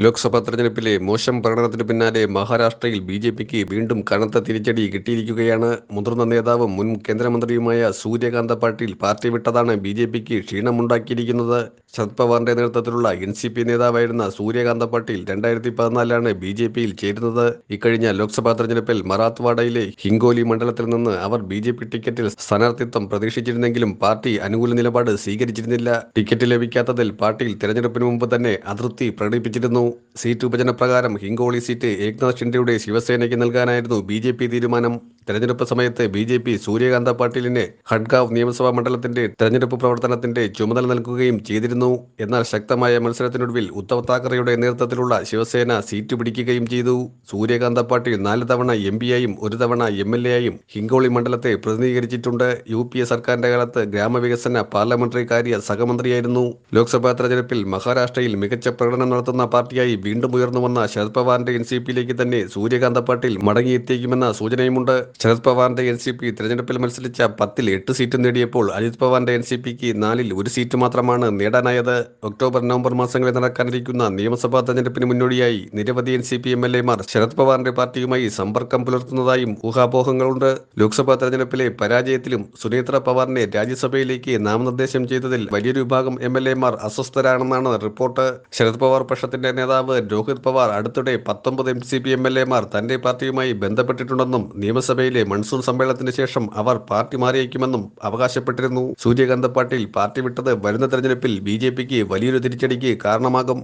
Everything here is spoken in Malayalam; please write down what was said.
ലോക്സഭാ തെരഞ്ഞെടുപ്പിലെ മോശം പ്രകടനത്തിന് പിന്നാലെ മഹാരാഷ്ട്രയിൽ ബി ജെ പിക്ക് വീണ്ടും കനത്ത തിരിച്ചടി കിട്ടിയിരിക്കുകയാണ്. മുതിർന്ന നേതാവും മുൻ കേന്ദ്രമന്ത്രിയുമായ സൂര്യകാന്ത പാട്ടീൽ പാർട്ടി വിട്ടതാണ് ബി ജെ പിക്ക് ക്ഷീണമുണ്ടാക്കിയിരിക്കുന്നത്. ശരത് പവാറിന്റെ നേതൃത്വത്തിലുള്ള എൻ സി പി നേതാവായിരുന്ന സൂര്യകാന്ത പാട്ടീൽ രണ്ടായിരത്തി പതിനാലിലാണ് ബി ജെ പിയിൽ ചേരുന്നത്. ഇക്കഴിഞ്ഞ ലോക്സഭാ തെരഞ്ഞെടുപ്പിൽ മറാത്ത്വാഡയിലെ ഹിംഗോലി മണ്ഡലത്തിൽ നിന്ന് അവർ ബി ജെ പി ടിക്കറ്റിൽ സ്ഥാനാർത്ഥിത്വം പ്രതീക്ഷിച്ചിരുന്നെങ്കിലും പാർട്ടി അനുകൂല നിലപാട് സ്വീകരിച്ചിരുന്നില്ല. ടിക്കറ്റ് ലഭിക്കാത്തതിൽ പാർട്ടിയിൽ തെരഞ്ഞെടുപ്പിന് മുമ്പ് തന്നെ അതൃപ്തി പ്രകടിപ്പിച്ചിരുന്നു. സീറ്റ് വിഭജന പ്രകാരം ഹിങ്കോളി സീറ്റ് ഏക്നാഥ് ഷിൻഡെയുടെ ശിവസേനയ്ക്ക് നൽകാനായിരുന്നു ബി തീരുമാനം. തെരഞ്ഞെടുപ്പ് സമയത്ത് ബി ജെ പി സൂര്യകാന്ത പാട്ടീലിന് ഹഡ്ഗാവ് നിയമസഭാ മണ്ഡലത്തിന്റെ തെരഞ്ഞെടുപ്പ് പ്രവർത്തനത്തിന്റെ ചുമതല നൽകുകയും ചെയ്തിരുന്നു. എന്നാൽ ശക്തമായ മത്സരത്തിനൊടുവിൽ ഉദ്ധവ് താക്കറെയുടെ നേതൃത്വത്തിലുള്ള ശിവസേന സീറ്റ് പിടിക്കുകയും ചെയ്തു. സൂര്യകാന്ത പാട്ടീൽ നാല് തവണ എം പിയായും ഒരു തവണ എം എൽ എയായും ഹിംഗോളി മണ്ഡലത്തെ പ്രതിനിധീകരിച്ചിട്ടുണ്ട്. യു പി എ സർക്കാരിന്റെ കാലത്ത് ഗ്രാമവികസന പാർലമെന്ററി കാര്യ സഹമന്ത്രിയായിരുന്നു. ലോക്സഭാ തെരഞ്ഞെടുപ്പിൽ മഹാരാഷ്ട്രയിൽ മികച്ച പ്രകടനം നടത്തുന്ന പാർട്ടിയായി വീണ്ടും ഉയർന്നു വന്ന ശരത് പവാറിന്റെ എൻ സി പിയിലേക്ക് തന്നെ സൂര്യകാന്ത പാട്ടീൽ മടങ്ങിയെത്തിയേക്കുമെന്ന സൂചനയുമുണ്ട്. ശരത് പവാറിന്റെ എൻ സി പി തെരഞ്ഞെടുപ്പിൽ മത്സരിച്ച പത്തിൽ എട്ട് സീറ്റ് നേടിയപ്പോൾ അജിത് പവാറിന്റെ എൻ സി പിക്ക് നാലിൽ ഒരു സീറ്റ് മാത്രമാണ് നേടാനായത്. ഒക്ടോബർ നവംബർ മാസങ്ങളിൽ നടക്കാനിരിക്കുന്ന നിയമസഭാ തെരഞ്ഞെടുപ്പിന് മുന്നോടിയായി നിരവധി N C P M L എമാർ ശരത് പവാറിന്റെ പാർട്ടിയുമായി സമ്പർക്കം പുലർത്തുന്നതായും ഊഹാപോഹങ്ങളുണ്ട്. ലോക്സഭാ തെരഞ്ഞെടുപ്പിലെ പരാജയത്തിലും സുനേത്ര പവാറിനെ രാജ്യസഭയിലേക്ക് നാമനിർദ്ദേശം ചെയ്തതിൽ വലിയൊരു വിഭാഗം എം എൽ എമാർ അസ്വസ്ഥരാണെന്നാണ് റിപ്പോർട്ട്. ശരത് പവാർ പക്ഷത്തിന്റെ നേതാവ് രോഹിത് പവാർ അടുത്തിടെ പത്തൊമ്പത് M C P M L എമാർ തന്റെ പാർട്ടിയുമായി ബന്ധപ്പെട്ടിട്ടുണ്ടെന്നും നിയമസഭയിലെ മൺസൂൺ സമ്മേളനത്തിന് ശേഷം അവർ പാർട്ടി മാറിയേക്കുമെന്നും അവകാശപ്പെട്ടിരുന്നു. സൂര്യകാന്ത പാട്ടീൽ പാർട്ടി വിട്ടത് വരുന്ന തെരഞ്ഞെടുപ്പിൽ ബി വലിയൊരു തിരിച്ചടിക്ക് കാരണമാകും.